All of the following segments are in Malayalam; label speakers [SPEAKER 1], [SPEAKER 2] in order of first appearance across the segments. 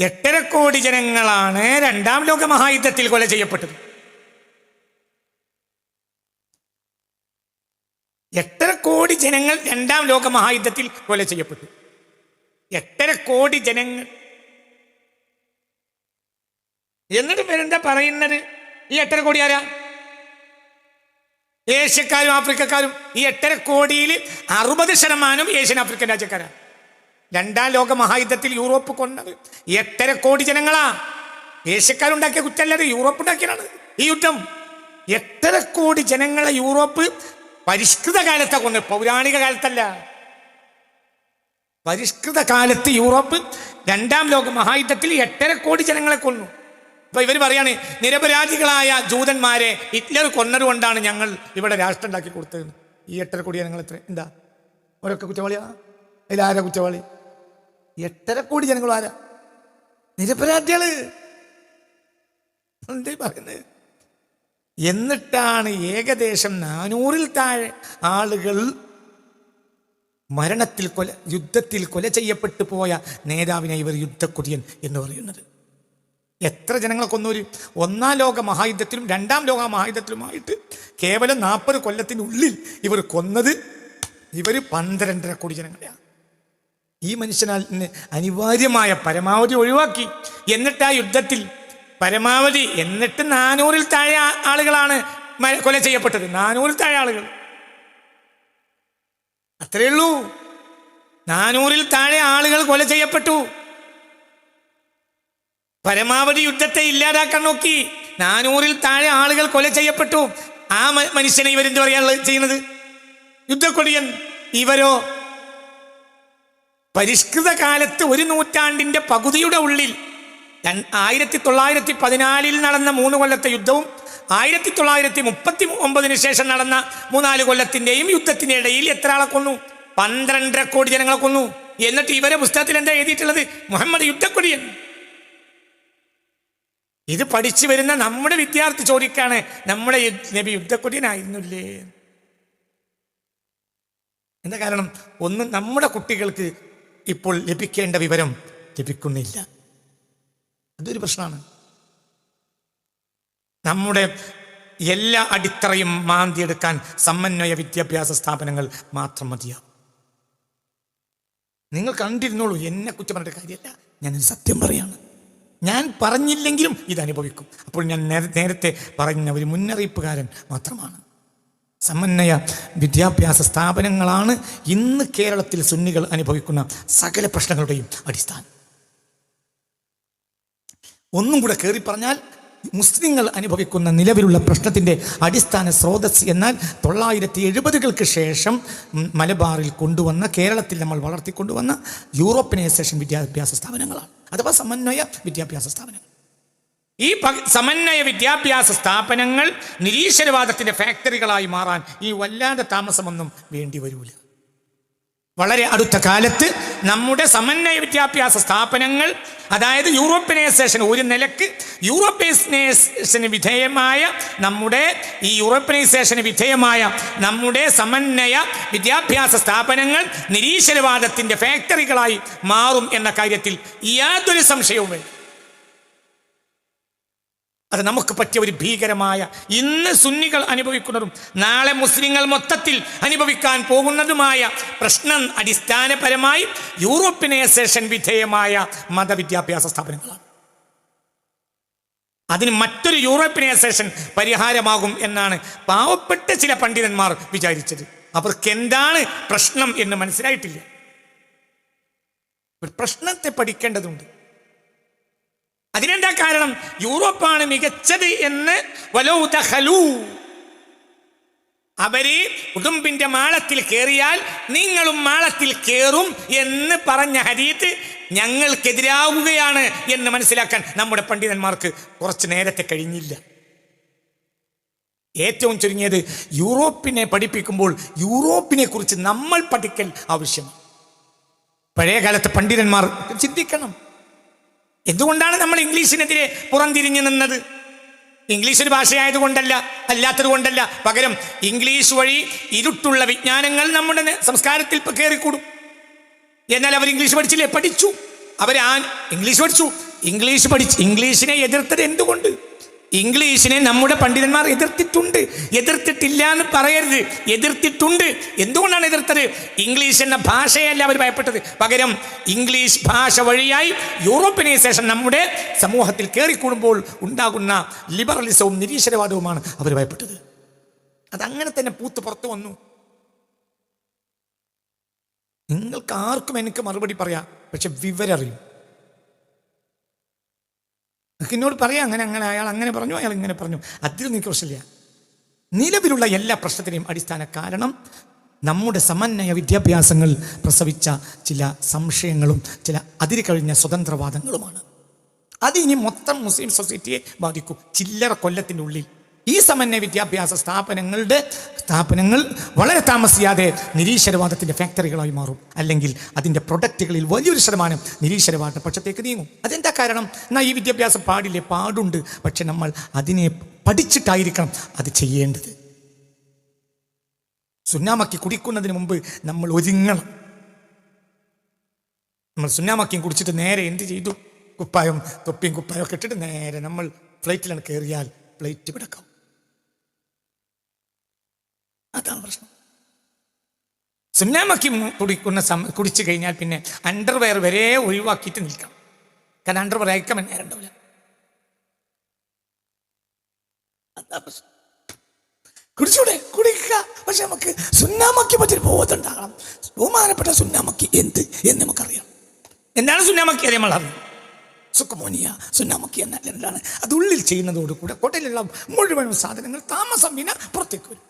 [SPEAKER 1] എട്ടര കോടി ജനങ്ങളാണ് രണ്ടാം ലോക മഹായുദ്ധത്തിൽ കൊല ചെയ്യപ്പെട്ടത്. എട്ടര കോടി ജനങ്ങൾ രണ്ടാം ലോക മഹായുദ്ധത്തിൽ കൊല ചെയ്യപ്പെട്ടു. എട്ടര കോടി ജനങ്ങൾ. എന്നിട്ട് പേരെന്താ പറയുന്നത്? ഈ എട്ടര കോടി ആരാ? ഏഷ്യക്കാരും ആഫ്രിക്കക്കാരും ഈ എട്ടര കോടിയിൽ അറുപത് ശതമാനം ഏഷ്യൻ ആഫ്രിക്കൻ രാജ്യക്കാരാണ് രണ്ടാം ലോക മഹായുദ്ധത്തിൽ യൂറോപ്പ് കൊണ്ടത് എത്ര കോടി ജനങ്ങളാ? ഏഷ്യക്കാരുണ്ടാക്കിയ കുറ്റല്ലത് യൂറോപ്പ് ഉണ്ടാക്കിയതാണ് ഈ യുദ്ധം. എത്ര കോടി ജനങ്ങളെ യൂറോപ്പ് പരിഷ്കൃത കാലത്തെ കൊന്നു, പൗരാണിക കാലത്തല്ല. പരിഷ്കൃത കാലത്ത് യൂറോപ്പ് രണ്ടാം ലോക മഹായുദ്ധത്തിൽ എട്ടര കോടി ജനങ്ങളെ കൊന്നു. അപ്പൊ ഇവർ പറയാണ് നിരപരാധികളായ ജൂതന്മാരെ ഹിറ്റ്ലർ കൊന്നതുകൊണ്ടാണ് ഞങ്ങൾ ഇവിടെ രാഷ്ട്രം ഉണ്ടാക്കി കൊടുത്തത്. ഈ എട്ടര കോടി ജനങ്ങൾ എത്ര? എന്താ? ഓരൊക്കെ കുറ്റവാളിയാ? അതിലാരാ കുറ്റവാളി? എട്ടര കോടി ജനങ്ങൾ ആരാ? നിരപരാധികൾ. പറയുന്നത് എന്നിട്ടാണ് ഏകദേശം നാനൂറിൽ താഴെ ആളുകൾ മരണത്തിൽ കൊല യുദ്ധത്തിൽ കൊല ചെയ്യപ്പെട്ടു പോയ നേതാവിനെ ഇവർ യുദ്ധക്കുടിയൻ എന്ന് പറയുന്നത്. എത്ര ജനങ്ങളെ കൊന്നൊരു? ഒന്നാം ലോക മഹായുദ്ധത്തിലും രണ്ടാം ലോക മഹായുദ്ധത്തിലുമായിട്ട് കേവലം നാൽപ്പത് കൊല്ലത്തിനുള്ളിൽ ഇവർ കൊന്നത് ഇവർ പന്ത്രണ്ടര കോടി ജനങ്ങളെയാണ് ഈ മനുഷ്യനാൽ അനിവാര്യമായ പരമാവധി ഒഴിവാക്കി. എന്നിട്ട് ആ യുദ്ധത്തിൽ പരമാവധി എന്നിട്ട് നാനൂറിൽ താഴെ ആളുകളാണ് കൊല ചെയ്യപ്പെട്ടത്. നാനൂറിൽ താഴെ ആളുകൾ. അത്രയേ ഉള്ളൂ. നാനൂറിൽ താഴെ ആളുകൾ കൊല ചെയ്യപ്പെട്ടു. പരമാവധി യുദ്ധത്തെ ഇല്ലാതാക്കാൻ നോക്കി. നാനൂറിൽ താഴെ ആളുകൾ കൊല ചെയ്യപ്പെട്ടു. ആ മനുഷ്യനെ ഇവരെന്ത് പറയാനുള്ളത് ചെയ്യുന്നത്? യുദ്ധക്കൊടിയൻ ഇവരോ പരിഷ്കൃത കാലത്ത് ഒരു നൂറ്റാണ്ടിന്റെ പകുതിയുടെ ഉള്ളിൽ ആയിരത്തി തൊള്ളായിരത്തി പതിനാലിൽ നടന്ന മൂന്ന് കൊല്ലത്തെ യുദ്ധവും ആയിരത്തി തൊള്ളായിരത്തി മുപ്പത്തി ഒമ്പതിന് ശേഷം നടന്ന മൂന്നാൽ കൊല്ലത്തിന്റെയും യുദ്ധത്തിന്റെ ഇടയിൽ എത്ര ആളെ കൊന്നു? പന്ത്രണ്ടര കോടി ജനങ്ങളെ കൊന്നു. എന്നിട്ട് ഇവരെ പുസ്തകത്തിൽ എന്താ എഴുതിയിട്ടുള്ളത്? മുഹമ്മദ് യുദ്ധക്കൊടിയൻ. ഇത് പഠിച്ചു വരുന്ന നമ്മുടെ വിദ്യാർത്ഥി ചോദിക്കാണ് നമ്മുടെ നബി യുദ്ധക്കൊടിയനായിരുന്നില്ലേ? എന്താ കാരണം? ഒന്ന് നമ്മുടെ കുട്ടികൾക്ക് ഇപ്പോൾ ലഭിക്കേണ്ട വിവരം ലഭിക്കുന്നില്ല. അതൊരു പ്രശ്നമാണ്. നമ്മുടെ എല്ലാ അടിത്തറയും മാന്തിയെടുക്കാൻ സമന്വയ വിദ്യാഭ്യാസ സ്ഥാപനങ്ങൾ മാത്രം മതിയാവും. നിങ്ങൾ കണ്ടിരുന്നോളൂ എന്നെ കുറ്റം പറഞ്ഞിട്ട് കാര്യമല്ല. ഞാൻ സത്യം പറയാണ്. ഞാൻ പറഞ്ഞില്ലെങ്കിലും ഇത് അനുഭവിക്കും അപ്പോൾ ഞാൻ നേരത്തെ പറഞ്ഞ ഒരു മുന്നറിയിപ്പുകാരൻ മാത്രമാണ്. സമന്വയ വിദ്യാഭ്യാസ സ്ഥാപനങ്ങളാണ് ഇന്ന് കേരളത്തിൽ സുന്നികൾ അനുഭവിക്കുന്ന സകല പ്രശ്നങ്ങളുടെയും അടിസ്ഥാനം. ഒന്നും കൂടെ കയറി പറഞ്ഞാൽ മുസ്ലിങ്ങൾ അനുഭവിക്കുന്ന നിലവിലുള്ള പ്രശ്നത്തിന്റെ അടിസ്ഥാന സ്രോതസ് എന്നാൽ തൊള്ളായിരത്തി എഴുപതുകൾക്ക് ശേഷം മലബാറിൽ കൊണ്ടുവന്ന കേരളത്തിൽ നമ്മൾ വളർത്തിക്കൊണ്ടുവന്ന യൂറോപ്യനൈസേഷൻ വിദ്യാഭ്യാസ സ്ഥാപനങ്ങളാണ്. അഥവാ സമന്വയ വിദ്യാഭ്യാസ സ്ഥാപനങ്ങൾ. ഈ സമന്വയ വിദ്യാഭ്യാസ സ്ഥാപനങ്ങൾ നിരീശ്വരവാദത്തിന്റെ ഫാക്ടറികളായി മാറാൻ ഈ വല്ലാതെ താമസമൊന്നും വേണ്ടി വരൂല. വളരെ അടുത്ത കാലത്ത് നമ്മുടെ സമന്വയ വിദ്യാഭ്യാസ സ്ഥാപനങ്ങൾ അതായത് യൂറോപ്യനൈസേഷൻ ഒരു നിലയ്ക്ക് യൂറോപ്യനൈസേഷന് വിധേയമായ നമ്മുടെ ഈ യൂറോപ്യനൈസേഷന് വിധേയമായ നമ്മുടെ സമന്വയ വിദ്യാഭ്യാസ സ്ഥാപനങ്ങൾ നിരീശ്വരവാദത്തിന്റെ ഫാക്ടറികളായി മാറും എന്ന കാര്യത്തിൽ യാതൊരു സംശയവും വേണ്ട അത് നമുക്ക് പറ്റിയ ഒരു ഭീകരമായ ഇന്ന് സുന്നികൾ അനുഭവിക്കുന്നതും നാളെ മുസ്ലിങ്ങൾ മൊത്തത്തിൽ അനുഭവിക്കാൻ പോകുന്നതുമായ പ്രശ്നം അടിസ്ഥാനപരമായി യൂറോപ്യനൈസേഷൻ വിധേയമായ മതവിദ്യാഭ്യാസ സ്ഥാപനങ്ങളാണ്. അതിന് മറ്റൊരു യൂറോപ്യനൈസേഷൻ പരിഹാരമാകും എന്നാണ് പാവപ്പെട്ട ചില പണ്ഡിതന്മാർ വിചാരിച്ചത്. അവർക്ക് എന്താണ് പ്രശ്നം എന്ന് മനസ്സിലായിട്ടില്ല. പ്രശ്നത്തെ പഠിക്കേണ്ടതുണ്ട്. അതിനെന്താ കാരണം? യൂറോപ്പാണ് മികച്ചത് എന്ന്. അവർ ഉടുമ്പിന്റെ മാളത്തിൽ കയറിയാൽ നിങ്ങളും മാളത്തിൽ കയറും എന്ന് പറഞ്ഞ ഹരീത്ത് ഞങ്ങൾക്കെതിരാവുകയാണ് എന്ന് മനസ്സിലാക്കാൻ നമ്മുടെ പണ്ഡിതന്മാർക്ക് കുറച്ച് നേരത്തെ കഴിഞ്ഞില്ല. ഏറ്റവും ചുരുങ്ങിയത് യൂറോപ്പിനെ പഠിപ്പിക്കുമ്പോൾ യൂറോപ്പിനെ കുറിച്ച് നമ്മൾ പഠിക്കൽ ആവശ്യമാണ്. പഴയ കാലത്തെ പണ്ഡിതന്മാർ ചിന്തിക്കണം. എന്തുകൊണ്ടാണ് നമ്മൾ ഇംഗ്ലീഷിനെതിരെ പുറംതിരിഞ്ഞു നിന്നത്? ഇംഗ്ലീഷ് ഒരു ഭാഷയായതുകൊണ്ടല്ല അല്ലാത്തത് കൊണ്ടല്ല പകരം ഇംഗ്ലീഷ് വഴി ഇരുട്ടുള്ള വിജ്ഞാനങ്ങൾ നമ്മുടെ സംസ്കാരത്തിൽ കയറിക്കൂടും എന്നാൽ അവർ ഇംഗ്ലീഷ് പഠിച്ചില്ലേ? പഠിച്ചു. അവർ ആ ഇംഗ്ലീഷ് പഠിച്ചു. ഇംഗ്ലീഷ് പഠിച്ചു ഇംഗ്ലീഷിനെ എതിർത്തത് എന്തുകൊണ്ട്? ഇംഗ്ലീഷിനെ നമ്മുടെ പണ്ഡിതന്മാർ എതിർത്തിട്ടുണ്ട്. എതിർത്തിട്ടില്ല എന്ന് പറയരുത്. എതിർത്തിട്ടുണ്ട്. എന്തുകൊണ്ടാണ് എതിർത്തത്? ഇംഗ്ലീഷ് എന്ന ഭാഷയല്ല അവർ ഭയപ്പെട്ടത്. പകരം ഇംഗ്ലീഷ് ഭാഷ വഴിയായി യൂറോപ്യനൈസേഷൻ നമ്മുടെ സമൂഹത്തിൽ കയറിക്കൂടുമ്പോൾ ഉണ്ടാകുന്ന ലിബറലിസവും നിരീശ്വരവാദവുമാണ് അവർ ഭയപ്പെട്ടത്. അതങ്ങനെ തന്നെ പൂത്ത് പുറത്തു വന്നു. നിങ്ങൾക്ക് ആർക്കും എനിക്ക് മറുപടി പറയാം. പക്ഷെ വിവരറിയും. നിങ്ങൾക്ക് എന്നോട് പറയാം അങ്ങനെ അങ്ങനെ അയാൾ അങ്ങനെ പറഞ്ഞു അയാൾ ഇങ്ങനെ പറഞ്ഞു. അതിൽ നിങ്ങൾക്ക് പ്രശ്നമില്ല. നിലവിലുള്ള എല്ലാ പ്രശ്നത്തിനെയും അടിസ്ഥാന കാരണം നമ്മുടെ സമന്വയ വിദ്യാഭ്യാസങ്ങൾ പ്രസവിച്ച ചില സംശയങ്ങളും ചില അതിര് കഴിഞ്ഞ സ്വതന്ത്രവാദങ്ങളുമാണ്. അത് ഇനി മൊത്തം മുസ്ലിം സൊസൈറ്റിയെ ബാധിക്കും. ചില്ലറ കൊല്ലത്തിന്റെ ഉള്ളിൽ ഈ സമന്വയ വിദ്യാഭ്യാസ സ്ഥാപനങ്ങളുടെ സ്ഥാപനങ്ങൾ വളരെ താമസിയാതെ നിരീശ്വരവാദത്തിന്റെ ഫാക്ടറികളായി മാറും. അല്ലെങ്കിൽ അതിന്റെ പ്രൊഡക്റ്റുകളിൽ വലിയൊരു ശതമാനം നിരീശ്വരവാദ പക്ഷത്തേക്ക് നീങ്ങും. അതെന്താ കാരണം? എന്നാൽ ഈ വിദ്യാഭ്യാസം പാടില്ലേ? പാടുണ്ട്. പക്ഷെ നമ്മൾ അതിനെ പഠിച്ചിട്ടായിരിക്കണം അത് ചെയ്യേണ്ടത്. സുന്നാമക്കി കുടിക്കുന്നതിന് മുമ്പ് നമ്മൾ ഒരുങ്ങണം. നമ്മൾ സുന്നാമക്കിയും കുടിച്ചിട്ട് നേരെ എന്ത് ചെയ്തു? കുപ്പായം തൊപ്പിയും കുപ്പായം ഒക്കെ ഇട്ടിട്ട് നേരെ നമ്മൾ ഫ്ലൈറ്റിലാണ് കയറിയാൽ പ്ലേറ്റ് വിടക്കാം അതാണ് പ്രശ്നം. സുന്നാമക്കി കുടിക്കുന്ന സമ കുടിച്ചു കഴിഞ്ഞാൽ പിന്നെ അണ്ടർവെയർ വരെ ഒഴിവാക്കിയിട്ട് നിൽക്കണം. കാരണം അണ്ടർവെയർ അയക്കാൻ നേരം ഉണ്ടാവില്ല. അതാ കുടിച്ചൂടെ? കുടിക്കുക. പക്ഷെ നമുക്ക് സുന്നാമക്കി പറ്റി ബോധമുണ്ടാകണം ബഹുമാനപ്പെട്ട സുന്നാമക്കി എന്ത് എന്ന് നമുക്കറിയാം. എന്താണ് സുന്നാമക്കി അറിയാം നമ്മൾ അറിയാം സുന്നാമക്കി എന്നാൽ എന്താണ്? അത് ഉള്ളിൽ ചെയ്യുന്നതോടുകൂടെ കോട്ടയിലുള്ള മുഴുവൻ സാധനങ്ങൾ താമസം വിന പുറത്തേക്ക് വരും.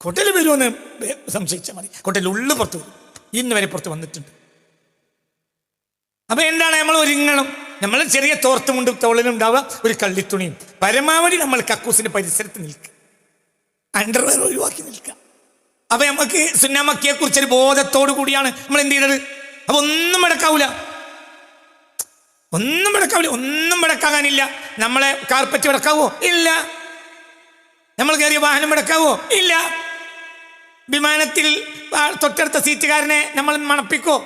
[SPEAKER 1] കോട്ടയിൽ വരുമെന്ന് സംശയിച്ചാൽ മതി. കോട്ടയിൽ ഉള്ളു പുറത്ത് വരും. ഇന്ന് വരെ പുറത്ത് വന്നിട്ടുണ്ട്. അപ്പൊ എന്താണ് നമ്മൾ ഒരുങ്ങണം? നമ്മൾ ചെറിയ തോർത്തുമുണ്ടും തോളിലുണ്ടാവുക ഒരു കള്ളിത്തുണിയും. പരമാവധി നമ്മൾ കക്കൂസിന്റെ പരിസരത്ത് നിൽക്കുക. അണ്ടർവെയർ ഒഴിവാക്കി നിൽക്കുക. അപ്പൊ നമുക്ക് സുന്നാമക്കിയെ കുറിച്ചൊരു ബോധത്തോടു കൂടിയാണ് നമ്മൾ എന്ത് ചെയ്തത്? അപ്പൊ ഒന്നും മടക്കാവൂല. ഒന്നും മടക്കാവില്ല ഒന്നും മടക്കാകാനില്ല നമ്മളെ കാർപ്പറ്റ് മടക്കാവോ? ഇല്ല. നമ്മൾ കയറിയ വാഹനം മടക്കാവോ? ഇല്ല. വിമാനത്തിൽ തൊട്ടടുത്ത സീറ്റുകാരനെ നമ്മൾ മണപ്പിക്കോ?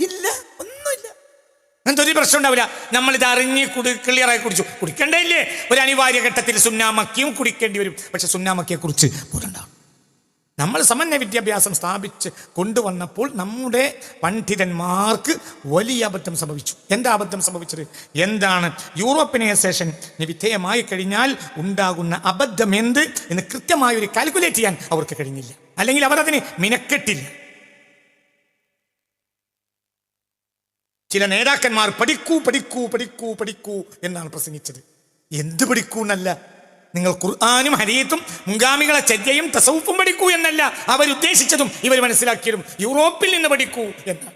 [SPEAKER 1] ഇല്ല ഒന്നുമില്ല. അങ്ങനത്തെ ഒരു പ്രശ്നം ഉണ്ടാവില്ല. നമ്മൾ ഇത് അറിഞ്ഞ് കുടി ക്ലിയറായി കുടിച്ചു. കുടിക്കണ്ടേ ഇല്ലേ ഒരു അനിവാര്യ ഘട്ടത്തിൽ സുന്നാമക്കിയും കുടിക്കേണ്ടി വരും. പക്ഷെ സുന്നാമക്കിയെ കുറിച്ച് പോലുണ്ടാവും നമ്മൾ സമന്വയ വിദ്യാഭ്യാസം സ്ഥാപിച്ച് കൊണ്ടുവന്നപ്പോൾ നമ്മുടെ പണ്ഡിതന്മാർക്ക് വലിയ അബദ്ധം സംഭവിച്ചു. എന്താ അബദ്ധം സംഭവിച്ചത്? എന്താണ്? യൂറോപ്പിനൈസേഷന് വിധേയമായി കഴിഞ്ഞാൽ ഉണ്ടാകുന്ന അബദ്ധം എന്ത് എന്ന് കൃത്യമായി ഒരു കാൽക്കുലേറ്റ് ചെയ്യാൻ അവർക്ക് കഴിഞ്ഞില്ല. അല്ലെങ്കിൽ അവർ അതിന് മിനക്കെട്ടില്ല. ചില നേതാക്കന്മാർ പഠിക്കൂ പഠിക്കൂ പഠിക്കൂ പഠിക്കൂ എന്നാണ് പ്രസംഗിച്ചത്. എന്ത് പഠിക്കൂ എന്നല്ല. നിങ്ങൾ ഖുർആാനും ഹരീത്തും മുൻഗാമികളെ ചര്യയും തസവുപ്പും പഠിക്കൂ എന്നല്ല അവരുദ്ദേശിച്ചതും ഇവർ മനസ്സിലാക്കിയതും യൂറോപ്പിൽ നിന്ന് പഠിക്കൂ എന്നാണ്.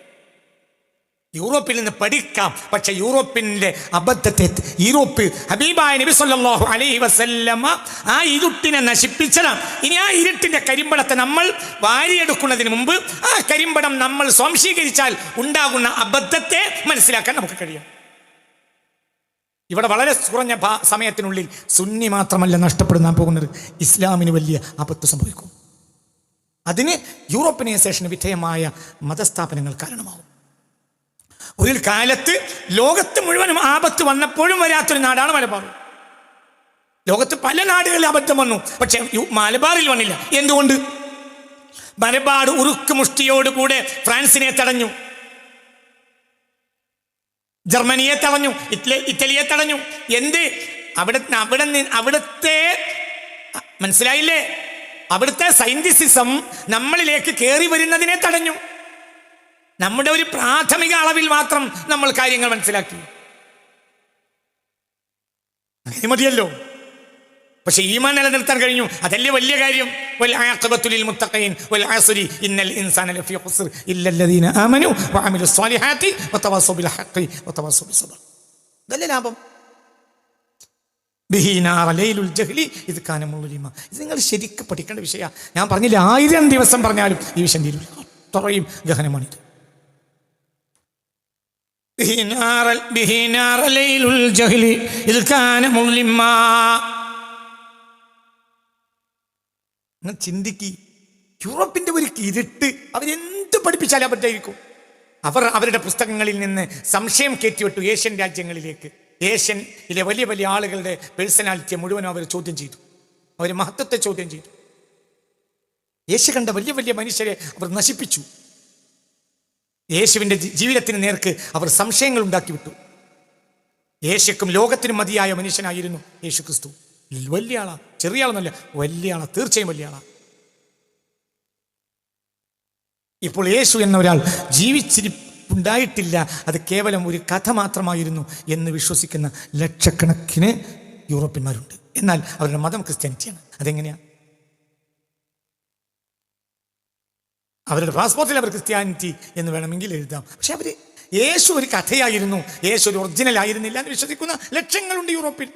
[SPEAKER 1] യൂറോപ്പിൽ നിന്ന് പഠിക്കാം. പക്ഷെ യൂറോപ്പിന്റെ അബദ്ധത്തെ യൂറോപ്പ് ഹബീബായ നബി സല്ലല്ലാഹു അലൈഹി വസല്ലമ ആ ഇരുട്ടിനെ നശിപ്പിച്ചതാണ്. ഇനി ആ ഇരുട്ടിന്റെ കരിമ്പടത്തെ നമ്മൾ വാരിയെടുക്കുന്നതിന് മുമ്പ് ആ കരിമ്പടം നമ്മൾ സ്വാംശീകരിച്ചാൽ ഉണ്ടാകുന്ന അബദ്ധത്തെ മനസ്സിലാക്കാൻ നമുക്ക് കഴിയും. ഇവിടെ വളരെ കുറഞ്ഞ സമയത്തിനുള്ളിൽ സുന്നി മാത്രമല്ല നഷ്ടപ്പെടുന്ന പോകുന്നത്. ഇസ്ലാമിന് വലിയ ആപത്ത് സംഭവിക്കും. അതിന് യൂറോപ്പിനൈസേഷന് വിധേയമായ മതസ്ഥാപനങ്ങൾ കാരണമാവും. ഒരു കാലത്ത് ലോകത്ത് മുഴുവനും ആപത്ത് വന്നപ്പോഴും വരാത്തൊരു നാടാണ് മലബാർ. ലോകത്ത് പല നാടുകളിൽ അബദ്ധം വന്നു. പക്ഷെ മലബാറിൽ വന്നില്ല. എന്തുകൊണ്ട്? മലബാർ ഉറുക്ക് മുഷ്ടിയോടുകൂടെ ഫ്രാൻസിനെ തടഞ്ഞു. ജർമ്മനിയെ തടഞ്ഞു. ഇറ്റലി ഇറ്റലിയെ തടഞ്ഞു. എന്ത്? അവിടെ അവിടെ അവിടുത്തെ മനസ്സിലായില്ലേ? അവിടുത്തെ സയന്റിസിസം നമ്മളിലേക്ക് കയറി വരുന്നതിനെ തടഞ്ഞു. നമ്മുടെ ഒരു പ്രാഥമിക അളവിൽ മാത്രം നമ്മൾ കാര്യങ്ങൾ മനസ്സിലാക്കി. അങ്ങനെ മതിയല്ലോ. പക്ഷെ ഈമാൻ നിലനിർത്താൻ കഴിഞ്ഞു. അതല്ലേ വലിയ കാര്യം. ലാഭം? ഇത് നിങ്ങൾ ശരിക്കും പഠിക്കേണ്ട വിഷയ ഞാൻ പറഞ്ഞില്ല ആയിരം ദിവസം പറഞ്ഞാലും ഈ വിഷയം തീരില്ല അത്രയും ഗഹനമാണിത്. ചിന്തിക്ക് യൂറോപ്പിന്റെ ഒരു ഇരുട്ട് അവരെന്ത് പഠിപ്പിച്ചാലേ പറ്റായിരിക്കും അവർ അവരുടെ പുസ്തകങ്ങളിൽ നിന്ന് സംശയം കയറ്റിവിട്ടു ഏഷ്യൻ രാജ്യങ്ങളിലേക്ക്. ഏഷ്യനിലെ വലിയ വലിയ ആളുകളുടെ പേഴ്സണാലിറ്റിയെ മുഴുവനും അവർ ചോദ്യം ചെയ്തു. അവർ മഹത്വത്തെ ചോദ്യം ചെയ്തു. ഏഷ്യ കണ്ട വലിയ വലിയ മനുഷ്യരെ അവർ നശിപ്പിച്ചു. യേശുവിന്റെ ജീവിതത്തിന് നേർക്ക് അവർ സംശയങ്ങൾ ഉണ്ടാക്കി വിട്ടു. യേശുക്കും ലോകത്തിനും മതിയായ മനുഷ്യനായിരുന്നു യേശു ക്രിസ്തു വലിയ ആളാ ചെറിയ ആളെന്നല്ല വലിയ ആളാ തീർച്ചയായും വലിയ ആളാ. ഇപ്പോൾ യേശു എന്ന ഒരാൾ ജീവിച്ചിരിപ്പുണ്ടായിട്ടില്ല അത് കേവലം ഒരു കഥ മാത്രമായിരുന്നു എന്ന് വിശ്വസിക്കുന്ന ലക്ഷക്കണക്കിന് യൂറോപ്യന്മാരുണ്ട്. എന്നാൽ അവരുടെ മതം ക്രിസ്ത്യാനിറ്റിയാണ്. അതെങ്ങനെയാണ് അവരുടെ പാസ്പോർട്ടിൽ അവർ ക്രിസ്ത്യാനിറ്റി എന്ന് വേണമെങ്കിൽ എഴുതാം. പക്ഷെ അവർ യേശു ഒരു കഥയായിരുന്നു. യേശു ഒരു ഒറിജിനൽ ആയിരുന്നില്ല എന്ന് വിശ്വസിക്കുന്ന ലക്ഷങ്ങളുണ്ട് യൂറോപ്പിൽ.